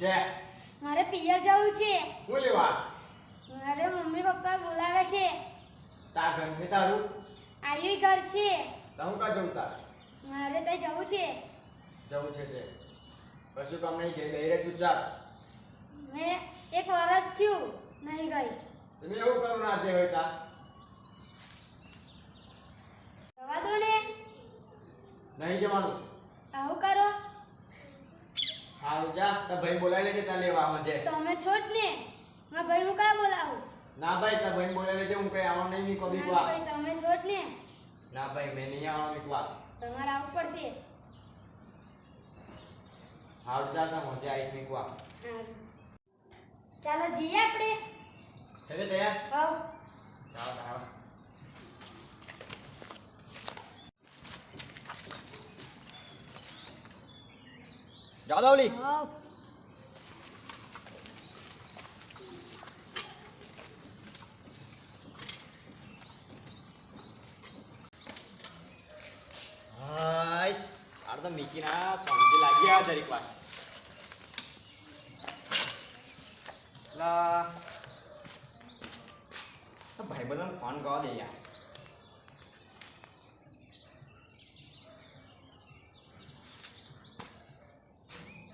જા. મારે પિયર જવું છે. હું લેવા? મારે મમ્મી પપ્પા બોલાવે છે. તાર ઘર મે તારું આલી ઘર છે. તું કા જવું તાર? મારે તો જવું છે. જવું છે તે. પછી તમે નહીં ગઈ ગઈ રે ચૂપચાપ મે એક વર્ષ થયું નહીં ગઈ. તમે એવું કરો ના દે હોય તા જવા દો ને. નહીં જવાનું. આવું કર. હારું જા. તાર ભાઈ બોલાવી લેજે તાર લેવા આવે છે તમે છોડ ને. મારા ભાઈ હું કાં બોલાવું? ના ભાઈ તાર ભાઈ બોલાવી લેજે હું કઈ આવવાનું નહીં મીકો કો તમે છોડ ને. ના ભાઈ મેં નહીં આવવાનું બીકવા તમારે આવવું પડશે. હારું જા તાર મજે આવીશ નહીં કો ચાલો જઈએ આપણે. ચલે તૈયાર હવ. ચાલો ચાલો જાઓ દાવલી હવ હાઈસ. આર તો મીકીના સોંગી લાગી આ જરીક વાર. લા. ભાઈ બધા ફોન કરવા દે યાર.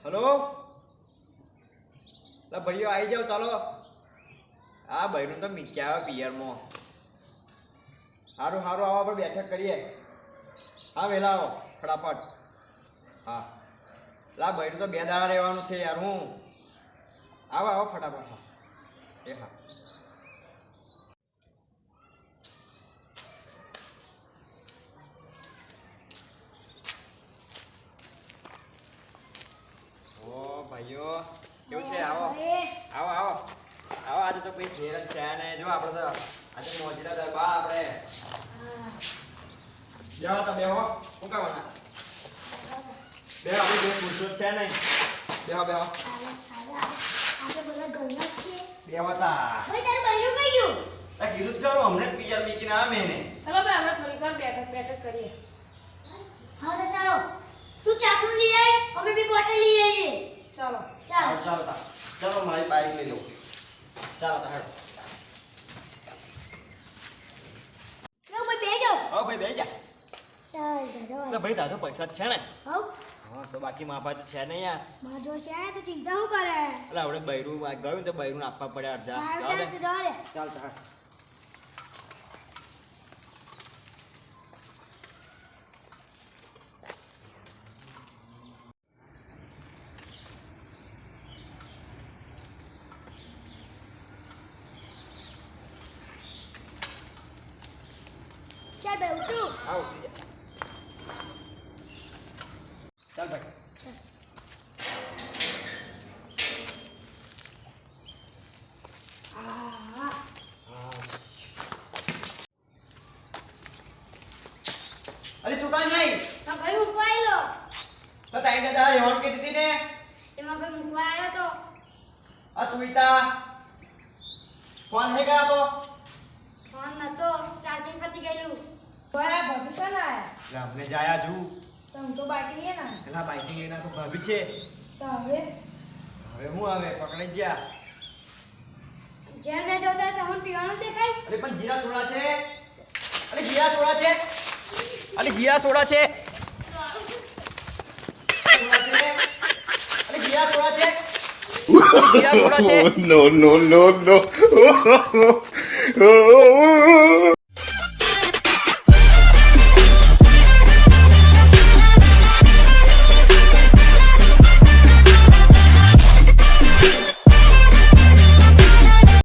હલો? લા ભાઈઓ આવી જાઓ, ચાલો. આ ભાઈનું તો મીક્યા આવે પિયરમાં. સારું સારું આવો, આપણે બેઠક કરીએ. હા, વહેલા આવો, ફટાફટ. હા. લા ભાઈનું તો બે દાડા રહેવાનું છે યાર, હું. આવો આવો, ફટાફટ, હા. એ હા. ભાઈઓ કેવું છે? આવો. આવો આવો. આવો આજે તો કોઈ ઘેર જ છે ને. જો આપણે તો આજે મોજીલા દરબા આપણે. હા. તો બેહો. શું કરવાના? બેહો આપણે જે પૂછો છે નહીં બેહો બેહો. બેહો તા. ભાઈ તારું બૈરું ગયું? આ કીધું કરો હમણે જ બીજા મીકી ના મેને ચલો ભાઈ આપણે થોડી વાર બેઠક બેઠક કરીએ. હા તો ચાલો. તું ચાકુ લઈ આય અમે બી બોટલ લઈ ચાલો. ચાલો. ચાલો ચાલો. મારી બાઈક લઈ લો. ચાલો તા હેડો લો ભાઈ બેહી જાઓ. હો ભાઈ બેહી જા. ચાલ જજો ભાઈ તારો પૈસા છે ને? હા તો બાકી મારા પાસે છે ને યાર. માજો છે ને તો ચિંતા શું કરે? એટલે આપણે બૈરું ગયું તો બૈરું આપવા પડે અડધા. ચાલતા ચાલ ચાલ ચાલ બે ઉતરું આવો ઉતરી જા ચાલ ભાઈ હા અરે તું કાં જઈ તો ભાઈ મૂકવા લો તો તાઈને દાડા રહેવાનું કીધી દીધી ને? એમાં ભાઈ મૂકવા આવ્યો તો. આ તું ઈતા ફોન હે ગયા તો? ફોન નતો ચાર્જિંગ પતી ભાઈ ભાભી કોણ આયા અમને જાયા છું તો હું તો બાકી નહીં ને પેલા એના તો ભાભી છે. તો હવે? હવે હું આવે? પકડી જ જા. મેં જોતા તમને પીવાનું દેખાય? અરે પણ જીરા સોડા છે. અરે જીરા સોડા છે. અરે જીરા સોડા છે. અરે જીરા સોડા છે. અરે જીરા સોડા છે. નો નો નો no.